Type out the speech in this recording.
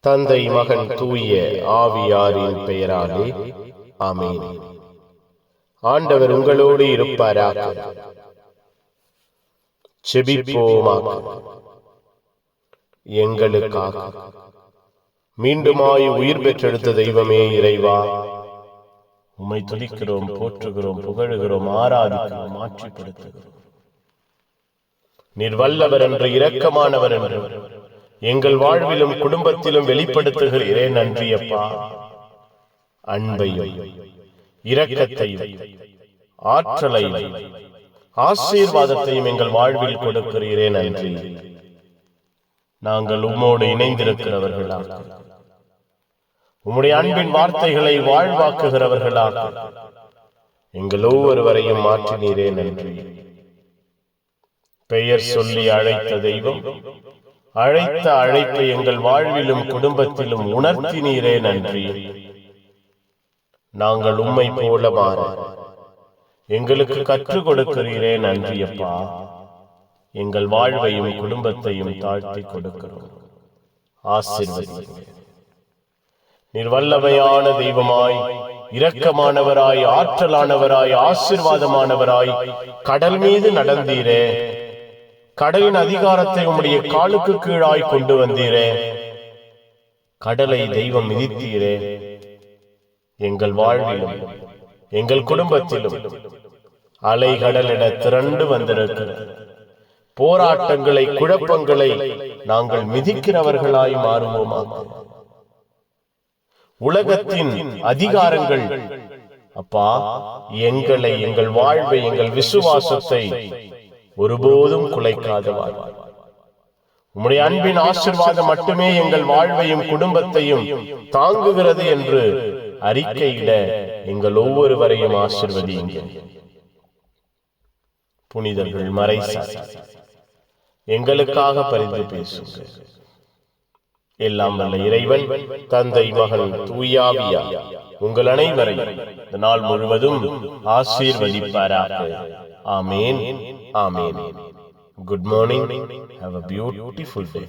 தந்தை மகன் தூய ஆவியாரின் பெயராலே ஆமென். ஆண்டவர் உங்களோடு இருப்பாராக. செபிப்போமாக. எங்களுக்காக. மீண்டுமாய் உயிர் பெற்றெடுத்த தெய்வமே இறைவா. உம்மை துதிக்கிறோம் போற்றுகிறோம் புகழுகிறோம் ஆராதிக்கிறோம் மாற்றிப்படுத்துகிறோம் நீர் வல்லவர் என்று இரக்கமானவர் என்று. எங்கள் வாழ்விலும் குடும்பத்திலும் வெளிப்படுத்துகிறேன் நன்றி அப்பா அன்பையும் இரக்கத்தையும் ஆற்றலையும் ஆசீர்வாதத்தையும் எங்கள் வாழ்வில் கொடுக்கிறீரே நன்றி. நாங்கள் உம்மோடு இணைந்திருக்கிறவர்களா உம்முடைய அன்பின் வார்த்தைகளை வாழ்வாக்குகிறவர்களா எங்கள் ஒவ்வொருவரையும் மாற்றினீரே நன்றி. பெயர் சொல்லி அழைத்த தெய்வம் அழைத்த அழைப்பை எங்கள் வாழ்விலும் குடும்பத்திலும் உணர்த்தினீரே நன்றி. நாங்கள் உம்மை போல மாற எங்களுக்கு கற்றுக் கொடுக்கிறீரே நன்றி அப்பா எங்கள் வாழ்வையும் குடும்பத்தையும் தாழ்த்தி கொடுக்கிறோம். நிர்வல்லவையான நீர் வல்லமையான தெய்வமாய் இரக்கமானவராய் ஆற்றலானவராய் ஆசீர்வாதமானவராய் கடல் மீது நடந்தீரே. கடலின் அதிகாரத்தை உம்முடைய காலுக்கு கீழாய் கொண்டு வந்தீரே. கடலை தெய்வம் மிதித்தீரே. எங்கள் வாழ்விலும் எங்கள் குடும்பத்திலும் அலை என திரண்டு வந்திருக்கிறது. போராட்டங்களை குழப்பங்களை நாங்கள் மிதிக்கிறவர்களாய் மாறுவோமா உலகத்தின் அதிகாரங்கள் அப்பா எங்களை எங்கள் வாழ்வை எங்கள் விசுவாசத்தை ஒருபோதும் குலைக்காதவர் உம்முடைய அன்பின் ஆசிர்வாதம் மட்டுமே எங்கள் வாழ்வையும் குடும்பத்தையும் தாங்குகிறது என்று அறிக்கையிட எங்கள் ஒவ்வொருவரையும் ஆசிர்வதியுங்க புனிதர்கள் மறைசா எங்களுக்காக பரிந்து பேசுங்கள். எல்லாம் வல்ல இறைவன் தந்தை மகன் தூயாவியா. உங்கள் அனைவரையும் இந்த நாள் முழுவதும் ஆசீர்வதிப்பாராக. ஆமேன் ஆமேன் good morning have a beautiful day